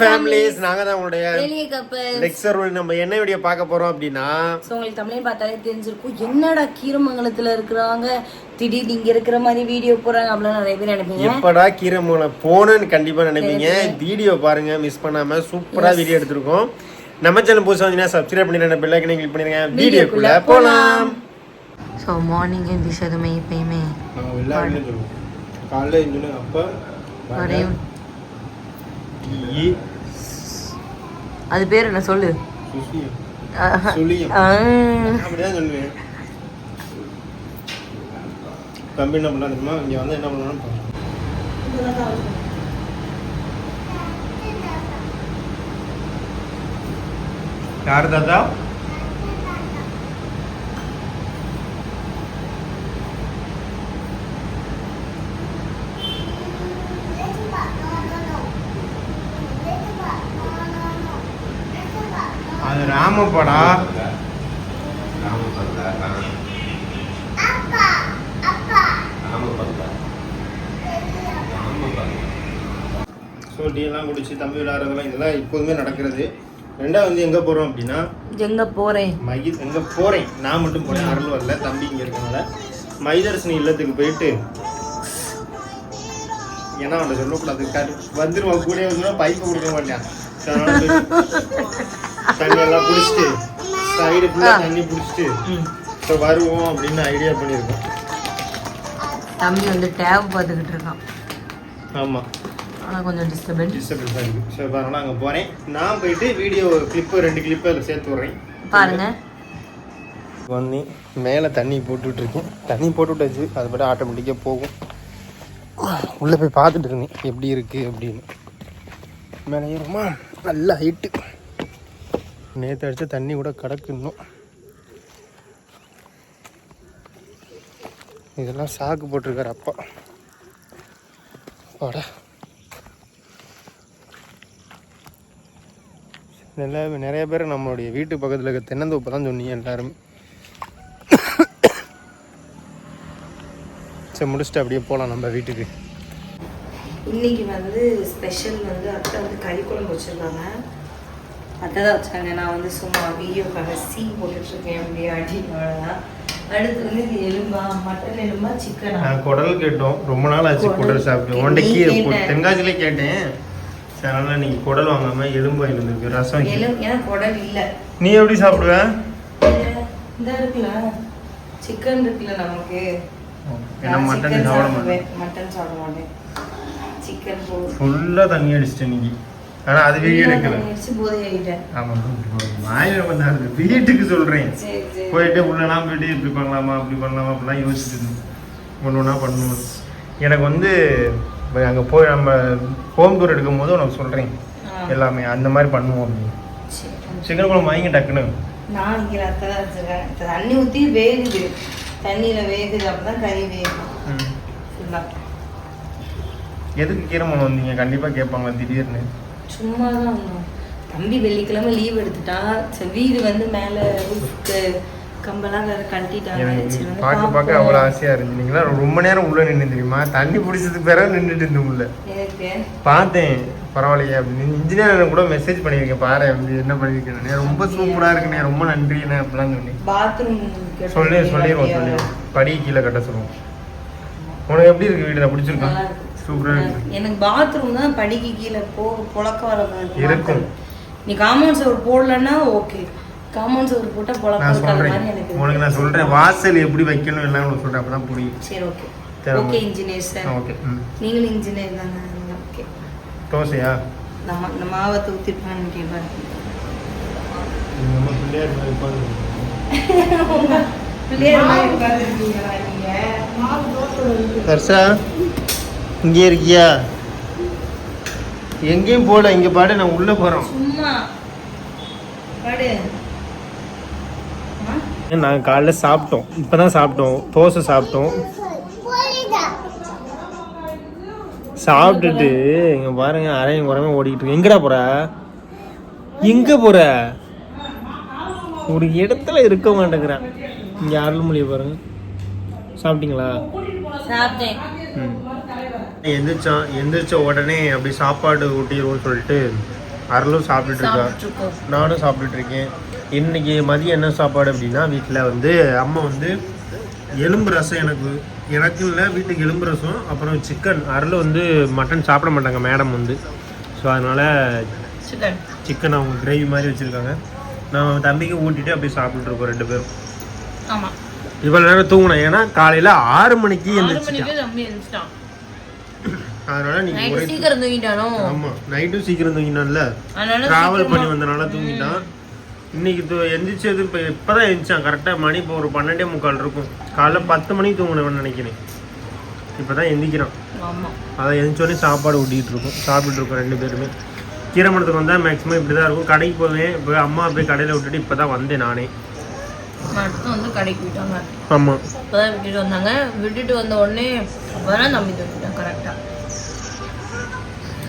Families நாங்க தான் உங்களுடைய கப்பல் லெக்சர் நம்ம என்ன வீடியோ பார்க்க போறோம் அப்படின்னா ஸோ உங்களுக்கு தமிழையும் பார்த்தாலே தெரிஞ்சிருக்கும். என்னடா கீரமங்கலத்துல இருக்கிறவங்க திடீர்னு இங்க இருக்கிற மாதிரி வீடியோ போறாங்க அப்படிலாம் நிறைய பேர் நினைப்பீங்க. எப்படா கீரமூலை போகணும்னு கண்டிப்பா நினைப்பீங்க. வீடியோ பாருங்க மிஸ் பண்ணாம சூப்பரா வீடியோ எடுத்திருக்கோம். நம்ம சேனல் புதுசா வந்தீங்கன்னா சப்ஸ்கிரைப் பண்ணி பெல் ஐக்கனை கிளிக் பண்ணிருங்க வீடியோக்குள்ள போலாம். ஸோ மார்னிங் எந்திரிச்சதுமே எப்பயுமே காலைல எழுந்து அப்பா டீ அது பேர் என்ன சொல்லு? தம்பி என்ன பண்ணா தெரியுமா? இங்க வந்து என்ன பாருங்க. யார் தாத்தா? அது ராமப்படா ஸோ டீ எல்லாம் குடிச்சு தம்பி விளையாடுறதெல்லாம் இதெல்லாம் இப்போதுமே நடக்கிறது. ரெண்டாவது வந்து எங்கே போகிறோம் அப்படின்னா எங்க போறேன்? மகி எங்கே போகிறேன் நான் மட்டும் போகிறேன் அருள் வரல தம்பி இங்கே இருக்கனால. மைதர்ஷினி இல்லத்துக்கு போயிட்டு ஏன்னா அவனை சொல்லக்கூடாது வந்துருவான் கூட வந்து பைப்பை கொடுக்க மாட்டான் So, அதனால போய் தண்ணி எல்லாம் குடிச்சிட்டு சைடு ஃபுல்லாக தண்ணி பிடிச்சிட்டு ஸோ வருவோம் அப்படின்னு ஐடியா பண்ணியிருக்கோம் தம்பி வந்து டேப் பார்த்துக்கிட்டு இருக்கான். ஆமாம் ஆனா கொஞ்சம் டிஸ்டர்பன்ஸ் டிஸ்டர்பன்ஸாக இருக்குது ஸோ அதனால் அங்கே போகிறேன் நான் போயிட்டு வீடியோ கிளிப்பு ரெண்டு கிளிப்பு அதில் சேர்த்து விட்றேன். பாருங்க. வந்து மேலே தண்ணி போட்டுட்டு இருக்கேன். தண்ணி போட்டு விட்டாச்சு அது பாட்டு ஆட்டோமேட்டிக்காக போகும். உள்ளே போய் பார்த்துட்டு இருந்தேன் எப்படி இருக்குது அப்படின்னு. மேலே ஏறுமா நல்ல ஹைட்டு நேற்று அடிச்ச தண்ணி கூட கிடக்கு இன்னும். இதெல்லாம் சாக்கு போட்டிருக்கார் அப்பா. அப்பாடா நிறைய நிறைய பேர் நம்மளுடைய வீட்டு பக்கத்தில் இருக்க தென்னந்தோப்பு தான் சொன்னீங்க எல்லாருமே. சரி முடிச்சுட்டு அப்படியே போகலாம் நம்ம வீட்டுக்கு. இன்னைக்கு வந்து ஸ்பெஷல் வந்து அத்தை வந்து கறி குழம்பு வச்சுருக்காங்க. அத்தை தான் வச்சாங்க. நான் வந்து சும்மா வீடியோக்காக சீ போட்டுட்டு இருக்கேன் அப்படியே அடி அவ்வளோதான் அடுத்து வந்து இது எலும்பா மட்டன் எலும்பா சிக்கனா நான் குடல் கேட்டோம். ரொம்ப நாள் ஆச்சு குடல். சாப்பிட்டு. கேட்ட. தென்காசிலே கேட்டேன். சரி அதனால் நீங்கள் குடல் வாங்காம எலும்பு வாங்கிட்டு ரசம் வைக்க. எலும் ஏன்னா குடல் இல்லை. நீ எப்படி சாப்பிடுவ? இந்த இருக்குல்ல. சிக்கன் இருக்குல்ல நமக்கு. ஏன்னா மட்டன் சாப்பிட மாட்டேன். மட்டன் சாப்பிட மாட்டேன். சிக்கன் ஃபுல்லாக தண்ணி அடிச்சிட்டேன் இன்னைக்கு. ஆனால் அது வீடியோ எடுக்கல. ஆமாம் வாயில் வந்தாரு வீட்டுக்கு சரி போயிட்டு உள்ளலாம் போயிட்டு இப்படி பண்ணலாமா அப்படி பண்ணலாமா அப்படிலாம் யோசிச்சுட்டு ஒன்று ஒன்றா பண்ணணும் எனக்கு வந்து அங்கே போய் நம்ம ஹோம் டூர் எடுக்கும் போது உனக்கு சொல்கிறேன். எல்லாமே அந்த மாதிரி பண்ணுவோம் அப்படின்னு. சிக்கன் குழம்பு வாங்கி டக்குன்னு. நான் இங்கே ரத்த தான் வச்சிருக்கேன். இப்ப தண்ணி ஊற்றி வேகுது. தண்ணியில் வேகுது அப்பதான் கறி வேகும். ஃபுல்லாக எதுக்கு கீரமணம் வந்தீங்க? கண்டிப்பாக கேட்பாங்க திடீர்னு? சும்மா தான் வந்தோம். தம்பி வெள்ளிக்கிழமை லீவ் எடுத்துட்டான் சரி வீடு வந்து மேலே ரூஃப்க்கு கம்பெல்லாம் கழட்டிட்டாங்க. பார்க்க பார்க்க. அவ்வளோ ஆசையாக இருந்துச்சு. நீங்களாம் ரொம்ப நேரம் உள்ளே நின்று தெரியுமா? தண்ணி பிடிச்சதுக்கு பிறகு நின்றுட்டு உள்ள. எனக்கு பார்த்தேன். பரவாயில்லையே. அப்படின்னு இன்ஜினியர் கூட மெசேஜ் பண்ணியிருக்கேன் பாரு அப்படி என்ன பண்ணியிருக்கேன் ரொம்ப சூப்பராக இருக்குண்ணே ரொம்ப நன்றிண்ணே அப்படிலாம் பாத்ரூம் சொல்லி சொல்லிடுவோம் சொல்லிடுவோம் படி கீழே கட்ட சொல்லுவோம். உனக்கு எப்படி இருக்கு வீடு? இருக்கு. எனக்கு பாத்ரூம் தான் படிக்கு கீழே போக புழக்க வர மாதிரி இருக்கும். நீ காம்பவுண்ட் சவர் போடலன்னா ஓகே காம்பவுண்ட் சவர் போட்டா புழக்க சொல்றேன். மாதிரி எனக்கு உனக்கு நான் சொல்றேன். வாசல் எப்படி வைக்கணும் எல்லாம் உனக்கு சொல்றேன். அப்பதான் புரியும். சரி okay okay. Engineer sir okay நீங்களும் இன்ஜினியர் தானே. ஓகே தோசையா? நம்ம இந்த மாவை ஊற்றிருப்பான்னு கேட்பாரு நம்ம பிள்ளையார் மாதிரி உட்கார்ந்து பிள்ளையார் மாதிரி? தர்ஷா? இங்கே இருக்கியா? எங்கேயும் போகல இங்க பாடு நான் உள்ள ஆ? நாங்கள் காலைல சாப்பிட்டோம். இப்பதான் சாப்பிட்டோம். தோசை சாப்பிட்டோம். சாப்பிட்டுட்டு இங்க பாருங்க அரையும் குறையும் ஓடிக்கிட்டு இருக்கு. எங்கடா போற? எங்க போற? ஒரு இடத்துல இருக்க மாட்டேங்கிறான் இங்க அருள்மொழியை பாருங்க. சாப்பிட்டீங்களா? சாப்பிட்டேன். ம். எந்திரிச்சோம் எந்திரிச்ச உடனே அப்படி சாப்பாடு ஊட்டிடுவோம்னு சொல்லிட்டு அருளும் சாப்பிட்டுட்டு இருக்கா? சாப்பிட்டுருக்கோம். நானும் சாப்பிட்டுட்டு இருக்கேன் இன்னைக்கு மதியம் என்ன சாப்பாடு அப்படின்னா வீட்டில் வந்து அம்மா வந்து எலும்பு ரசம் எனக்கு எனக்கு இல்லை வீட்டுக்கு எலும்பு ரசம் அப்புறம் சிக்கன் அருள் வந்து மட்டன் சாப்பிட மாட்டாங்க மேடம் வந்து. ஸோ அதனால் சிக்கன் அவங்க கிரேவி மாதிரி வச்சுருக்காங்க. நான் தம்பிக்கு ஊட்டிட்டு அப்படியே சாப்பிட்டுட்டு இருக்கோம் ரெண்டு பேரும். ஆமாம் இவ்வளோ நேரம் தூங்கினேன். ஏன்னா காலையில் ஆறு மணிக்கு எழுந்திரிச்சிட்டேன் அதனால நீ நைட்டு ஒரே சீக்கிரம் தூங்கிட்டானோ? ஆமாம் நைட்டும் சீக்கிரம் தூங்கினான்ல? டிராவல் பண்ணி வந்தனால தூங்கிட்டான். இன்னைக்கு தூ எந்திரிச்சது இப்போ இப்போ தான் எழுந்திரிச்சான் கரெக்டாக மணி இப்போ ஒரு பன்னெண்டே முக்கால் இருக்கும். காலைல பத்து மணிக்கு தூங்கினவன் நினைக்கிறேன். இப்போ தான் எந்திரிக்கிறான் ஆமா அதை எந்திரிச்சோடனே சாப்பாடு ஊட்டிகிட்டு இருக்கோம். சாப்பிட்டுட்டு இருக்கோம் ரெண்டு பேருமே. கீரமணத்துக்கு வந்தால் மேக்ஸிமம் இப்படி தான் இருக்கும். கடைக்கு போவேன். இப்போ அம்மா போய் கடையில் விட்டுட்டு இப்போ தான் வந்தேன் நானே. வந்து கடைக்கு போயிட்டாங்க. ஆமாம் இப்போதான் விட்டுட்டு வந்தாங்க. விட்டுட்டு வந்த உடனே அப்பதான் தம்பி தூக்கிட்டான் கரெக்டா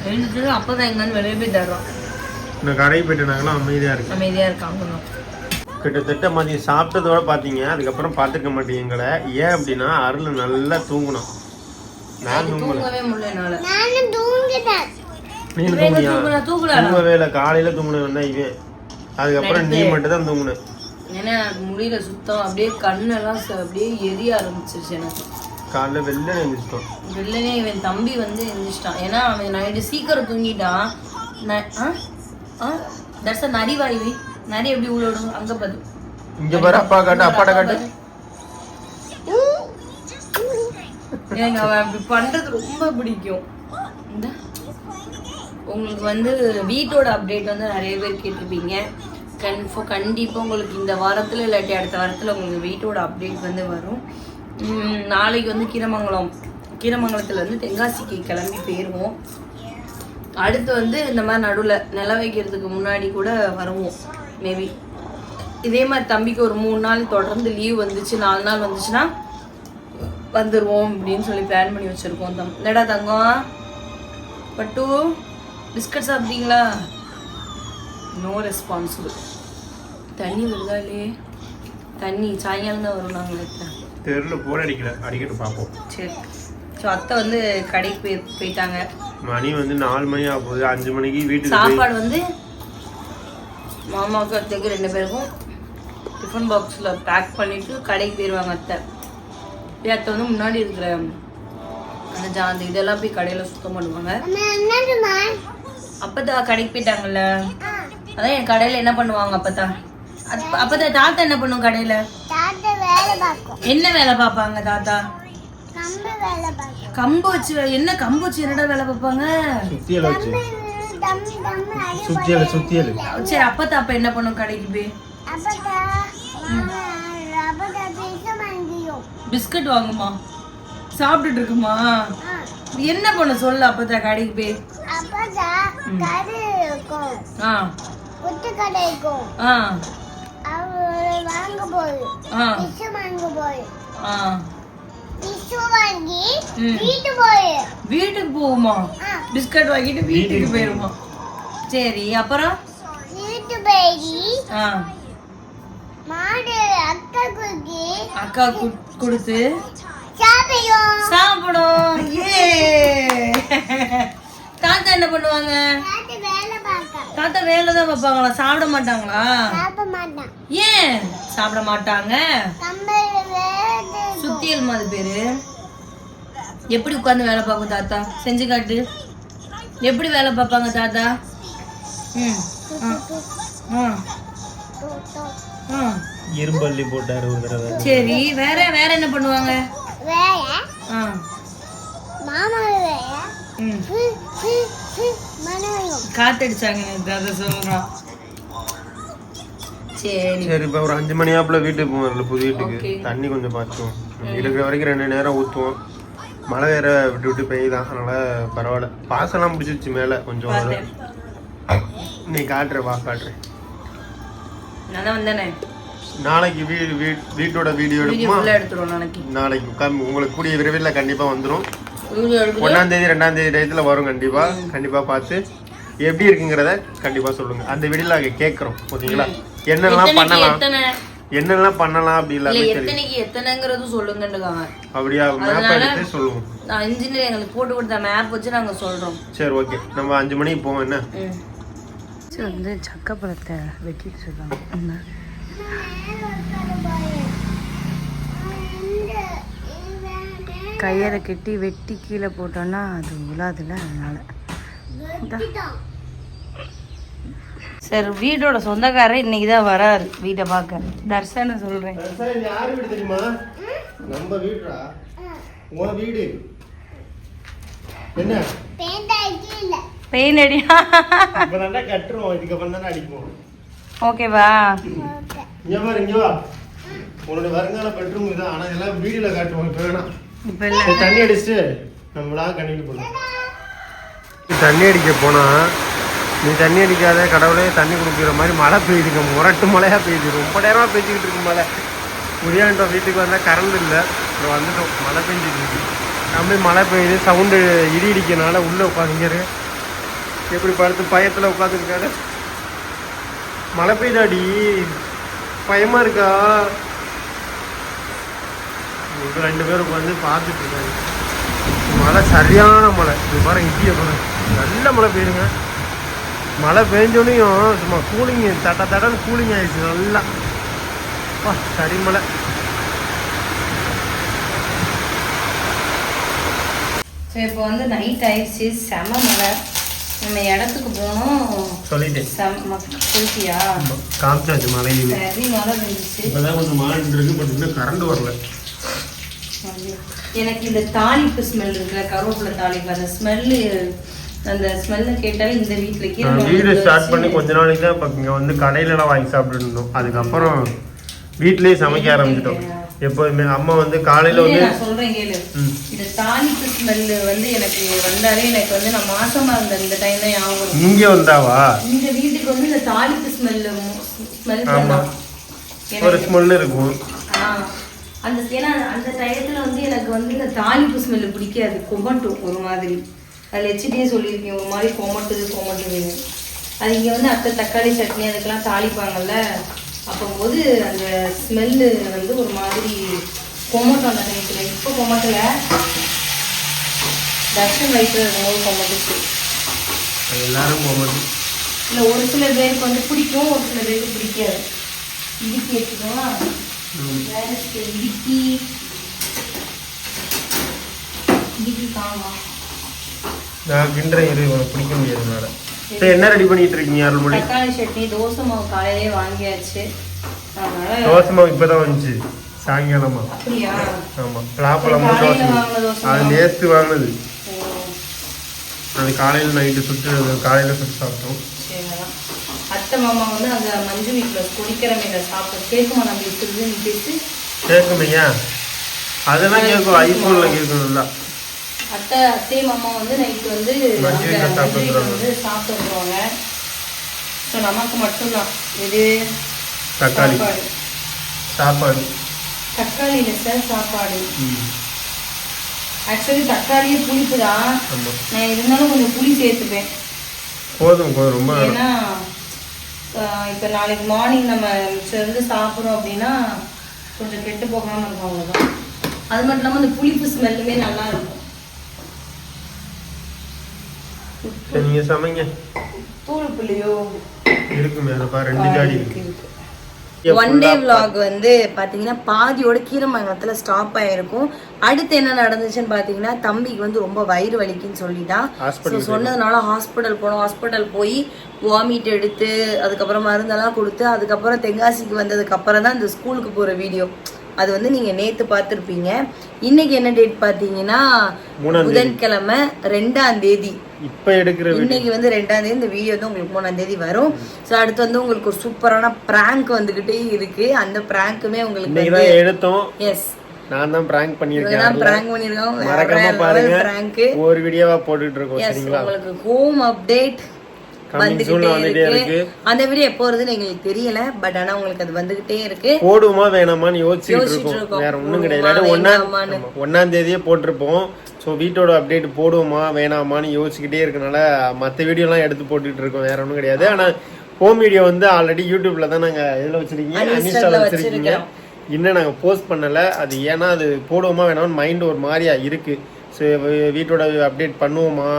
எழுந்துட்டு அப்போ தான் எங்கேருந்து வெளியே போய் தர்றோம். நான் கடைக்கு போயிட்டனாங்களாம் அமைதியாக இருக்கு. அமைதியா இருக்காங்க. கிட்டத்தட்ட மதியம் சாப்பிட்டதோட பார்த்தீங்க அதுக்கப்புறம் பார்த்துக்க மாட்டீங்க எங்களை. ஏன் அப்படின்னா அருள் நல்லா தூங்கணும். நான் தூங்கல. தூங்கவே இல்லை. காலையில் தூங்கினவன் தான் இவன். அதுக்கப்புறம் நீ மட்டும் தான் தூங்குன ஏன்னா முடியல சுத்தம். அப்படியே கண்ணெல்லாம் அப்படியே எரிய ஆரம்பிச்சிருச்சு எனக்கு. காலைல வெளில எழுந்திரிச்சிட்டோம். வெள்ளனே இவன் தம்பி வந்து எந்திரிச்சிட்டான் ஏன்னா அவன் நைட்டு சீக்கிரம் தூங்கிட்டான். தட்ஸ் நரி வாய்வி நரி எப்படி உள்ள விடும்? அங்க பாரு. இங்க பாரு அப்பா காட்டு அப்பாட்ட காட்டு. எனக்கு அவன் அப்படி பண்றது ரொம்ப பிடிக்கும். உங்களுக்கு வந்து வீட்டோட அப்டேட் வந்து நிறைய பேர் கேட்டிருப்பீங்க. கன்ஃபோ கண்டிப்பாக உங்களுக்கு இந்த வாரத்தில் இல்லாட்டி அடுத்த வாரத்தில் உங்களுக்கு வீட்டோட அப்டேட் வந்து வரும். நாளைக்கு வந்து கீரமங்கலம். கீரமங்கலத்தில் வந்து தென்காசிக்கு கிளம்பி போயிடுவோம் அடுத்து வந்து இந்த மாதிரி நடுவில் நில வைக்கிறதுக்கு முன்னாடி கூட வருவோம் மேபி இதே மாதிரி தம்பிக்கு ஒரு மூணு நாள் தொடர்ந்து லீவ் வந்துச்சு நாலு நாள் வந்துச்சுன்னா வந்துடுவோம் அப்படின்னு சொல்லி பிளான் பண்ணி வச்சுருக்கோம் தம். என்னடா தங்கம்? பட்டு பிஸ்கட் சாப்பிட்டீங்களா? நோ ரெஸ்பான்சிபிள் தண்ணி வருதா இல்லையே? தண்ணி சாயங்காலம் தான் வரும் நாங்கள் தெருல போன் அடிக்கல அடிக்கட்டு பார்ப்போம். சரி. ஸோ அத்தை வந்து கடைக்கு போய் போயிட்டாங்க. மணி வந்து நாலு மணி ஆக போகுது அஞ்சு மணிக்கு வீட்டுக்கு சாப்பாடு வந்து மாமாவுக்கு அத்தைக்கு ரெண்டு பேருக்கும் டிஃபன் பாக்ஸில் பேக் பண்ணிட்டு கடைக்கு போயிடுவாங்க அத்தை. போய் அத்தை வந்து முன்னாடி இருக்கிற அந்த ஜாந்தி இதெல்லாம் போய் கடையில் சுத்தம் பண்ணுவாங்க. அப்பத்தா கடைக்கு போயிட்டாங்கல்ல? அதான் என் கடையில் என்ன பண்ணுவாங்க அப்பத்தா? அப்ப- அப்பத்தா தாத்தா என்ன பண்ணும் கடையில்? என்ன வேலை பார்ப்பாங்க தாத்தா? கம்பு வச்சு என்ன கம்பு வச்சு என்னடா வேலை பார்ப்பாங்க? சுத்தியல வச்சு. சுத்தியல சுத்தியல். சரி அப்பத்தா அப்ப என்ன பண்ணும் கடைக்கு போய்? பிஸ்கட் வாங்குமா? சாப்பிட்டுட்டு இருக்குமா? என்ன பண்ண சொல்ல அப்பத்தா கடைக்கு போய். ஆ. ஆ. ஆ. ஆ. ம். வீட்டுக்கு போகுமா பிஸ்கட் வாங்கிட்டு வீட்டுக்கு போயிருமா? சரி அப்புறம்? ஆ. மாடு அக்கா குக்கி அக்கா கு- கொடுத்து. சாப்பிடும் சாப்பிடும். ஏ. தாத்தா என்ன பண்ணுவாங்க? தாத்தா வேலை தான் பார்ப்பாங்களா சாப்பிட மாட்டாங்களா? சாப்பிட மாட்டான் ஏன்? சாப்பிட மாட்டாங்க? சுத்தியல் மாதிரி பேரு. எப்படி உட்கார்ந்து வேலை பார்க்கும் தாத்தா? செஞ்சு காட்டு. எப்படி வேலை பார்ப்பாங்க தாத்தா? ம் ஆ. ஆ. ஆ. இரும்பள்ளி போட்டாரு ஒரு தடவை. சரி வேற வேற என்ன பண்ணுவாங்க? மாமா காத்தடிச்சாங்க சரி. சரி இப்போ ஒரு அஞ்சு மணி ஆப்புல வீட்டுக்கு போவோம்ல புது வீட்டுக்கு. தண்ணி கொஞ்சம் பார்த்துவோம் இருக்கிற வரைக்கும் ரெண்டு நேரம் ஊற்றுவோம் மழை வேற விட்டு விட்டு பெய்யுதான் அதனால பரவாயில்ல. பாசெல்லாம் பிடிச்சிருச்சு மேலே கொஞ்சம் நீ காட்டுற வா காட்டுறேன். நாளைக்கு வீ வீ- வீட்டோட வீடியோ எடுத்துருவோம் நாளைக்கு. நாளைக்கு உட்காந்து உங்களுக்கு கூடிய விரைவில் கண்டிப்பாக வந்துடும் ஒன்றாம் தேதி ரெண்டாம் தேதி டயத்தில் வரும் கண்டிப்பாக கண்டிப்பாக பார்த்து எப்படி இருக்குங்கிறத கண்டிப்பாக சொல்லுங்க. அந்த வீடியோவில் நாங்கள் கேட்குறோம் ஓகேங்களா? என்னெல்லாம் பண்ணலாம்? என்னெல்லாம் பண்ணலாம் அப்படி இல்ல எல்லாமே தெரியும். எத்தனைக்கு எத்தனைங்கிறது சொல்லுங்கன்னுக்காங்க. அப்படியா? மேப் எடுத்து சொல்லுவோம். நான் இன்ஜினியர் எங்களுக்கு போட்டு கொடுத்த மேப் வச்சு நாங்க சொல்றோம். சரி ஓகே. நம்ம அஞ்சு மணிக்கு போவோம் என்ன? ம். வந்து சக்கப்பழத்தை வெட்டிட்டு இருக்காங்க. கையரை கட்டி வெட்டி கீழே போட்டோன்னா அது உலாதுல அதனால. சரி வீடோட சொந்தக்காரர் இன்னைக்கு தான் வராரு வீட்டை பார்க்க. தர்சன சொல்றேன். சார் இந்த யார் வீடு தெரியுமா? நம்ம வீடுடா. உன் வீடு. என்ன? பெயிண்ட் அடியா இப்ப நல்லா கட்டுறோம். இதுக்கப்புறம் தானே அடிப்போம். ஓகேவா? ஓகே இங்க பாரு இங்க வா. உன்னோட வருங்கால பெட்ரூம் இதான். ஆனா இதெல்லாம் வீடியோல காட்டுவோம் இப்ப வேணாம். இப்போ தண்ணி அடிச்சுட்டு நம்மளா கண்ணிட்டு போகலாம் தண்ணி அடிக்க போனா நீ தண்ணி அடிக்காத கடவுளே தண்ணி குடிக்கிற மாதிரி மழை பெய்யுதுங்க முரட்டு மழையா பெய்யுது. ரொம்ப நேரமா பெய்ஞ்சிக்கிட்டு இருக்கு மழை. முடியாண்டோம் வீட்டுக்கு வந்தால் கரண்ட் இல்லை. அப்புறம் வந்துட்டோம். மழை பெஞ்சிட்டு இருக்கு. நம்ம மழை பெய்யுது. சவுண்டு இடி இடிக்கனால உள்ளே உட்காந்துங்கிறாரு எப்படி படுத்து பயத்தில் உட்காந்துருக்காரு? மழை பெய்தாடி பயமா இருக்கா? இவங்க ரெண்டு பேரும் உட்காந்து பார்த்துட்டு இருக்காங்க. மழை சரியான மழை. இது பாருங்க இடிய பாருங்க நல்ல மழை பெய்யுங்க மழை பெஞ்சோனையும் சும்மா கூலிங் தட்ட தடன்னு கூலிங் ஆயிடுச்சு நல்லா. வா சரி மழை. ஸோ இப்போ வந்து நைட் ஆயிடுச்சு செம மழை. நம்ம இடத்துக்கு போனோம். சொல்லிட்டேன். செம குளிச்சியா காமிச்சாச்சு மழையில். சரி மழை பெஞ்சிச்சு. இப்போதான் கொஞ்சம் மழை இருக்கு பட் இன்னும் கரண்ட் வரல. எனக்கு இந்த தாளிப்பு ஸ்மெல் இருக்குல்ல கருவேப்பிலை தாளிப்பு அந்த ஸ்மெல்லு அந்த ஸ்மெல்லை கேட்டாலே இந்த வீட்டில் வீடு ஸ்டார்ட் பண்ணி கொஞ்ச நாளைக்கு தான் இப்போ இங்கே வந்து கடையிலலாம் வாங்கி சாப்பிட்டு இருந்தோம். அதுக்கப்புறம் வீட்லயே சமைக்க ஆரம்பிச்சிட்டோம். எப்போதுமே அம்மா வந்து காலையில் வந்து நான் சொல்றேன் கேளு. இந்த தாளிப்பு ஸ்மெல் வந்து எனக்கு வந்தாலே எனக்கு வந்து நான் மாசமா இருந்த இந்த டைம் தான் ஞாபகம். இங்கே வந்தாவா? இந்த வீட்டுக்கு வந்து இந்த தாளிப்பு ஸ்மெல் ஸ்மெல். ஒரு ஸ்மெல் இருக்கும். அந்த ஏன்னா அந்த டயத்துல வந்து எனக்கு வந்து இந்த தாளிப்பு ஸ்மெல் பிடிக்காது. கொமட்டும் ஒரு மாதிரி. அதில் வச்சுட்டே சொல்லியிருக்கேன் ஒரு மாதிரி கொமட்டுது கொமட்டுது அது இங்கே வந்து அத்தை தக்காளி சட்னி அதுக்கெல்லாம் தாளிப்பாங்கல்ல. அப்போம்போது அந்த ஸ்மெல்லு வந்து ஒரு மாதிரி கொமட்டும் அந்த டயத்தில் இப்போ கொமட்டல. தர்ஷன் வயிற்றுல இருக்கும்போது கொமட்டுச்சு. எல்லாரும் போகும்போது இல்லை ஒரு சில பேருக்கு வந்து பிடிக்கும் ஒரு சில பேருக்கு பிடிக்காது. இடுக்கி வச்சுக்கோங்களா வேற இருக்கு, இடுக்கி இடுக்கி காமா நான் கிண்டுறேன் இரு உனக்கு பிடிக்க முடியாதுனால சரி என்ன ரெடி பண்ணிட்டு இருக்கீங்க அருள்மொழி? தக்காளி சட்னி தோசை மாவு காலையிலே வாங்கியாச்சு. அதனால தோசை மாவு இப்பதான் வந்துச்சு. சாயங்காலமா. அப்படியா? ஆமா பலாப்பழமும் தோசை அது. நேத்து வாங்கினது. அது காலையில் நைட்டு சுட்டு காலையில் சுட்டு சாப்பிட்டோம். அத்தை மாமா வந்து அங்க மஞ்சு வீட்டுல குடிக்கிறமையில சாப்பிட்டு கேட்குமா நம்ம இருக்குதுன்னு பேசி. கேட்குமையா அதெல்லாம் கேட்கும் ஐஃபோன்ல கேட்கும் நல்லா அத்தை அத்தை மாமா வந்து நைட்டு வந்து மஞ்சு வீட்டுல வந்து சாப்பிட்டு வந்துருவாங்க. ஸோ நமக்கு மட்டும்தான். இது தக்காளி. சாப்பாடு. சாப்பாடு. தக்காளியில சார் சாப்பாடு. ஆக்சுவலி தக்காளியே புளிப்பு தான். நான் இருந்தாலும் கொஞ்சம் புளி சேர்த்துப்பேன். போதும் போதும். ரொம்ப ஏன்னா இப்ப நாளைக்கு மார்னிங் நம்ம மிச்சம் இருந்து சாப்பிட்றோம் அப்படின்னா கொஞ்சம் கெட்டு போகாம இருக்கும் அவ்வளவுதான். அது மட்டும் இல்லாம அந்த புளிப்பு ஸ்மெல்லுமே நல்லா இருக்கும். நீங்கள் சமைங்க. தூள் புளியோ? இருக்கு மேலே பா ரெண்டு ஜாடி இருக்கு. ஒன் டே vlog வந்து பாத்தீங்கன்னா பாதியோட கீரமங்கலத்துல ஸ்டாப் ஆயிருக்கும். அடுத்து என்ன நடந்துச்சுன்னு பாத்தீங்கன்னா தம்பிக்கு வந்து ரொம்ப வயிறு வலிக்குன்னு சொல்லிட்டான் So, சொன்னதுனால ஹாஸ்பிட்டல் போனோம். ஹாஸ்பிட்டல் போய் வாமிட் எடுத்து அதுக்கப்புறம் மருந்தெல்லாம் கொடுத்து அதுக்கப்புறம் தென்காசிக்கு வந்ததுக்கு அப்புறம் தான் இந்த ஸ்கூலுக்கு போற வீடியோ அது வந்து நீங்க நேத்து பார்த்திருப்பீங்க. இன்னைக்கு என்ன டேட் தேதி. புதன்கிழமை ரெண்டாம் தேதி. இப்போ எடுக்கிற இன்னைக்கு வந்து ரெண்டாம் தேதி இந்த வீடியோ வந்து உங்களுக்கு மூணாம் தேதி வரும். ஸோ அடுத்து வந்து உங்களுக்கு ஒரு சூப்பரான பிராங்க் வந்துகிட்டே இருக்கு. அந்த பிராங்க்குமே உங்களுக்கு எடுத்தோம். எஸ் நான் தான் ப்ராங்க் பண்ணியிருக்கேன். தான் பிராங்க் பண்ணிருக்கோம் மறக்காம பாருங்க. பிராங்க் ஒரு வீடியோவா போட்டுட்டு இருக்கோம் உங்களுக்கு ஹோம் அப்டேட் வந்துகிட்டே இருக்கு. அந்த வீடியோ எப்போ வருதுன்னு எங்களுக்கு தெரியல பட் ஆனா உங்களுக்கு அது வந்துகிட்டே இருக்கு. போடுவோமா வேணாமான்னு யோசிச்சுட்டு இருக்கோம். வேற ஒன்றும் கிடையாது. ஒன்னாம் தேதியே போட்டிருப்போம். ஸோ வீட்டோட அப்டேட் போடுவோமா வேணாமான்னு யோசிச்சுக்கிட்டே இருக்கனால மற்ற வீடியோலாம் எடுத்து போட்டுட்டு இருக்கோம். வேற ஒன்றும் கிடையாது. ஆனால் ஹோம் வீடியோ வந்து ஆல்ரெடி யூடியூப்ல தான் நாங்கள் இதில் வச்சிருக்கீங்க. Uninstalled அன்இன்ஸ்டால ல வச்சிருக்கீங்க இன்னும் நாங்கள் போஸ்ட் பண்ணல. அது ஏன்னா அது போடுவோமா வேணாம்னு மைண்ட் ஒரு மாதிரியா இருக்கு. ஸோ வீட்டோட அப்டேட் பண்ணுவோமா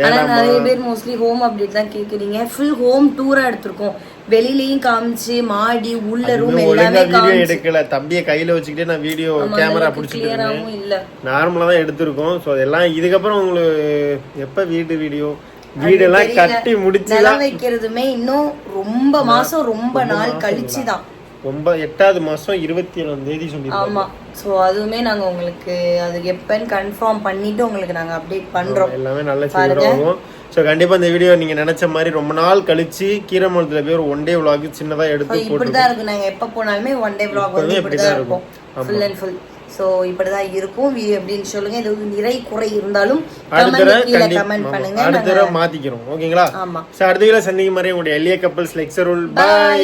ஆனால் நிறைய பேர் மோஸ்ட்லி ஹோம் அப்டேட் தான் கேட்குறீங்க ஃபுல் ஹோம் டூராக எடுத்திருக்கோம். வெளியிலயும் காமிச்சு மாடி உள்ள ரூம் எல்லாமே காமிச்சு. எடுக்கல. தம்பியை கையில வச்சுக்கிட்டே நான் வீடியோ கேமரா பிடிச்சிட்டு இல்லை. நார்மலா தான் எடுத்திருக்கோம். ஸோ அதெல்லாம் இதுக்கப்புறம் உங்களுக்கு எப்ப வீடு வீடியோ வீடெல்லாம் கட்டி முடிச்சு நிலம் வைக்கிறதுமே இன்னும் ரொம்ப மாசம் ரொம்ப நாள் கழிச்சு தான் ரொம்ப எட்டாவது மாசம் இருபத்தி ஏழாம் தேதி சொல்லியிருக்கோம் ஆமா. ஸோ அதுவுமே நாங்க உங்களுக்கு அது எப்பன்னு கன்ஃபார்ம் பண்ணிட்டு உங்களுக்கு நாங்க அப்டேட் பண்றோம். எல்லாமே நல்ல சீக்கிரமாகும். ஸோ கண்டிப்பா இந்த வீடியோ நீங்க நினைச்ச மாதிரி ரொம்ப நாள் கழிச்சு கீரமலத்துல போய் ஒரு ஒன் டே விளாக் சின்னதா எடுத்து போட்டு இப்படிதான் இருக்கும். நாங்க எப்ப போனாலுமே ஒன் டே vlog வந்து இப்படிதான் இருக்கும். ஃபுல் அண்ட் ஃபுல் ஸோ இப்படிதான் இருக்கும். வீடியோ எப்படின்னு சொல்லுங்க. இது நிறை குறை இருந்தாலும் கமெண்ட். பண்ணுங்க. அடுத்த மாத்திக்கிறோம். ஓகேங்களா? ஆமா. ஸோ அடுத்த சந்திக்கும் மாதிரி உங்களுடைய எளிய கப்பல்ஸ் லெக்சருள் பாய்